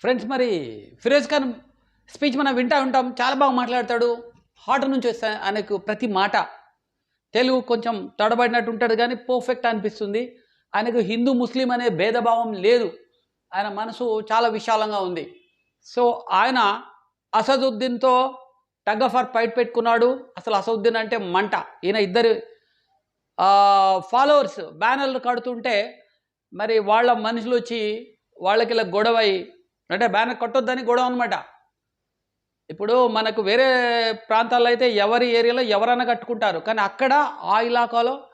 Friends మరి Firoz Khan speech మనం వింటా ఉంటాం చాలా బాగా మాట్లాడతాడు. హార్ట్ నుంచి వస్తే ఆయనకు ప్రతి మాట. తెలుగు కొంచెం తడబడినట్టు ఉంటాడు కానీ పర్ఫెక్ట్ అనిపిస్తుంది. ఆయనకు హిందూ ముస్లిం అనే భేదభావం లేదు. ఆయన మనసు చాలా విశాలంగా ఉంది. సో ఆయన అసదుద్దీన్తో టగ్ ఆఫ్ ఆర్ ఫైట్ పెట్టుకున్నాడు. అసలు అసదుద్దీన్ అంటే మంట. ఈయన ఇద్దరు ఫాలోవర్స్ బ్యానర్లు కడుతుంటే మరి వాళ్ళ మనుషులు వచ్చి వాళ్ళకి ఇలా గొడవ అయ్యి అంటే బ్యానర్ కట్టొద్దని గొడవ అనమాట ఇప్పుడు మనకు వేరే ప్రాంతాల్లో అయితే ఎవరి ఏరియాలో ఎవరైనా కట్టుకుంటారు. కానీ అక్కడ ఆ ఇలాకాలో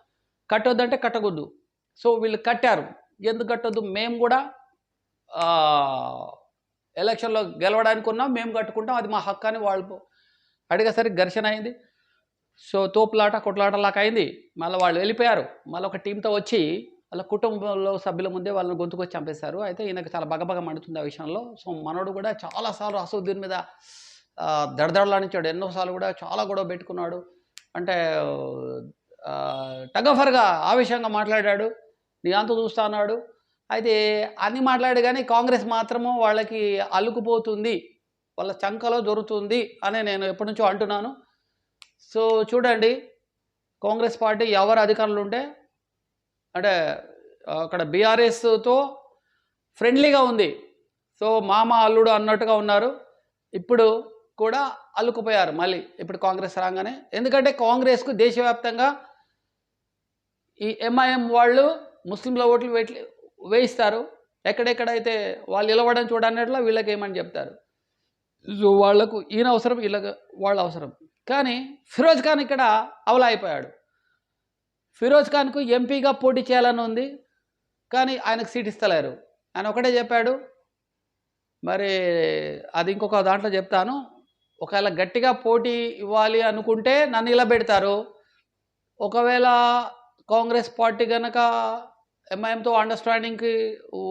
కట్టొద్దంటే కట్టకూడదు. సో వీళ్ళు కట్టారు. ఎందుకు కట్టొద్దు? మేము కూడా ఎలక్షన్లో గెలవడానికి ఉన్నాం మేము కట్టుకుంటాం. అది మా హక్కు అని వాళ్ళు అడిగేసరికి ఘర్షణ అయింది. సో తోపులాట కొట్లాటలాగా అయింది. మళ్ళీ వాళ్ళు వెళ్ళిపోయారు. మళ్ళీ ఒక టీంతో వచ్చి వాళ్ళ కుటుంబంలో సభ్యుల ముందే వాళ్ళని గొంతుకొచ్చి చంపేశారు. అయితే ఈయనకు చాలా బగబగ మండుతుంది ఆ విషయంలో. సో మనోడు కూడా చాలాసార్లు అసౌద్దీన్ మీద దడదడలాడించాడు. ఎన్నోసార్లు కూడా చాలా గొడవ పెట్టుకున్నాడు. అంటే ఆ, టగఫర్గా ఆవేశంగా మాట్లాడాడు. నీ అంత చూస్తా అన్నాడు. అయితే అన్ని మాట్లాడు కానీ కాంగ్రెస్ మాత్రము వాళ్ళకి అల్లుకుపోతుంది వాళ్ళ చంకలో దొరుకుతుంది అని నేను ఎప్పటి నుంచో అంటున్నాను. సో చూడండి. కాంగ్రెస్ పార్టీ ఎవరు అధికారులు ఉంటే అంటే అక్కడ బీఆర్ఎస్తో ఫ్రెండ్లీగా ఉంది. సో మామ అల్లుడు అన్నట్టుగా ఉన్నారు. ఇప్పుడు కూడా అల్లుకుపోయారు మళ్ళీ. ఇప్పుడు కాంగ్రెస్ రాగానే. ఎందుకంటే కాంగ్రెస్కు దేశవ్యాప్తంగా ఈ ఎంఐఎం వాళ్ళు ముస్లింల ఓట్లు వేట్లి వేయిస్తారు. ఎక్కడెక్కడైతే వాళ్ళు నిలవడం చూడనట్లా వీళ్ళకి ఏమని చెప్తారు? సో వాళ్ళకు ఈయన అవసరం వీళ్ళకి వాళ్ళ అవసరం. కానీ ఫిరోజ్ ఖాన్ ఇక్కడ అవలా అయిపోయాడు. ఫిరోజ్ ఖాన్కు ఎంపీగా పోటీ చేయాలని ఉంది. కానీ ఆయనకు సీట్ ఇస్తలేరు. ఆయన ఒకటే చెప్పాడు మరి అది ఇంకొక దాంట్లో చెప్తాను. ఒకవేళ గట్టిగా పోటీ ఇవ్వాలి అనుకుంటే నన్ను నిలబెడతారు. ఒకవేళ కాంగ్రెస్ పార్టీ కనుక ఎంఐఎంతో అండర్స్టాండింగ్కి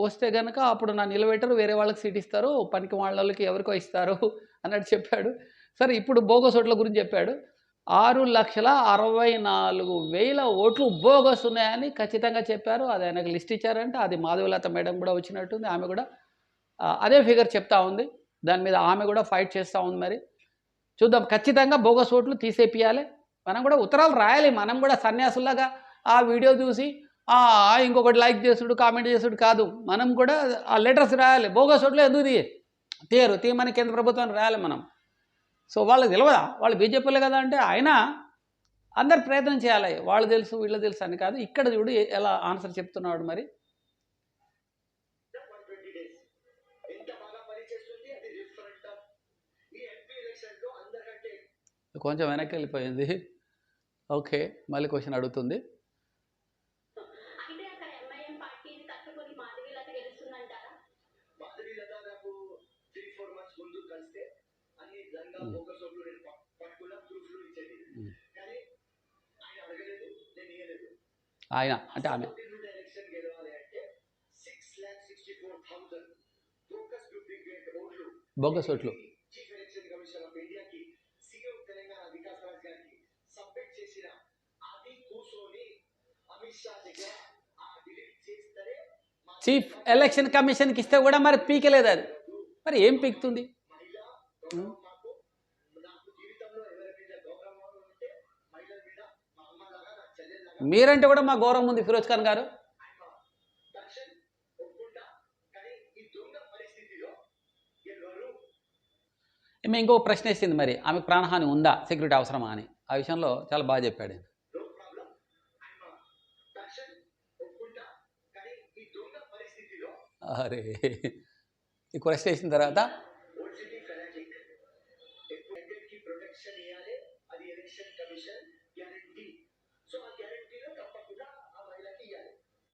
వస్తే కనుక అప్పుడు నన్ను నిలబెట్టరు. వేరే వాళ్ళకి సీట్ ఇస్తారు. పనికి వాళ్ళకి ఎవరికో ఇస్తారు అన్నట్టు చెప్పాడు. సరే ఇప్పుడు బోగస్ ఓట్ల గురించి చెప్పాడు. ఆరు లక్షల అరవై నాలుగు వేల ఓట్లు బోగస్ ఉన్నాయని ఖచ్చితంగా చెప్పారు. అది ఆయనకు లిస్ట్ ఇచ్చారంటే. అది మాధవలత మేడం కూడా వచ్చినట్టుంది. ఆమె కూడా అదే ఫిగర్ చెప్తా ఉంది. దాని మీద ఆమె కూడా ఫైట్ చేస్తూ ఉంది మరి. చూద్దాం. ఖచ్చితంగా బోగస్ ఓట్లు తీసేపియాలి. మనం కూడా ఉత్తరాలు రాయాలి. మనం కూడా సన్యాసులాగా ఆ వీడియో చూసి "ఆ, ఇంకొకటి లైక్ చేసుడు కామెంట్ చేసుడు కాదు. మనం కూడా ఆ లెటర్స్ రాయాలి. బోగస్ ఓట్లు ఎందుకు తీయరు తీయరు. తీయమని కేంద్ర ప్రభుత్వాన్ని రాయాలి మనం. సో వాళ్ళకి తెలియదా వాళ్ళు బీజేపీలో కదా అంటే ఆయన అందరు ప్రయత్నం చేయాలి. వాళ్ళు తెలుసు వీళ్ళు తెలుసు అని కాదు. ఇక్కడ చూడు ఎలా ఆన్సర్ చెప్తున్నాడు మరి. కొంచెం వెనక్కి వెళ్ళిపోయింది. ఓకే మళ్ళీ క్వశ్చన్ అడుగుతుంది. దగ్గర ఆ డిలీట్ చేస్తేనే మా చీఫ్ ఎలక్షన్ కమిషన్కి ఇస్తే కూడా మరి పీకలేదు అది. మరి ఏం పీకుతుంది మహిళ గౌరవం మాకు నాకు జీవితంలో ఎవరి మీద గౌరవం ఉంటే మహిళల మీద మా అమ్మలాగా నా చెల్లెలాగా మీరంటే కూడా మా గౌరవం ఉంది ఫిరోజ్ ఖాన్ గారు. ఈమె ఇంకో ప్రశ్న వేసింది మరి ఆమెకు ప్రాణహాని ఉందా సెక్యూరిటీ అవసరమా అని. ఆ విషయంలో చాలా బాగా చెప్పాడు అరే ఈ క్వశ్చన్ వేసిన తర్వాత ప్రొటెక్షన్ అది ఎలక్షన్ కమిషన్ సో ఆ గ్యారంటీలో తప్పకుండా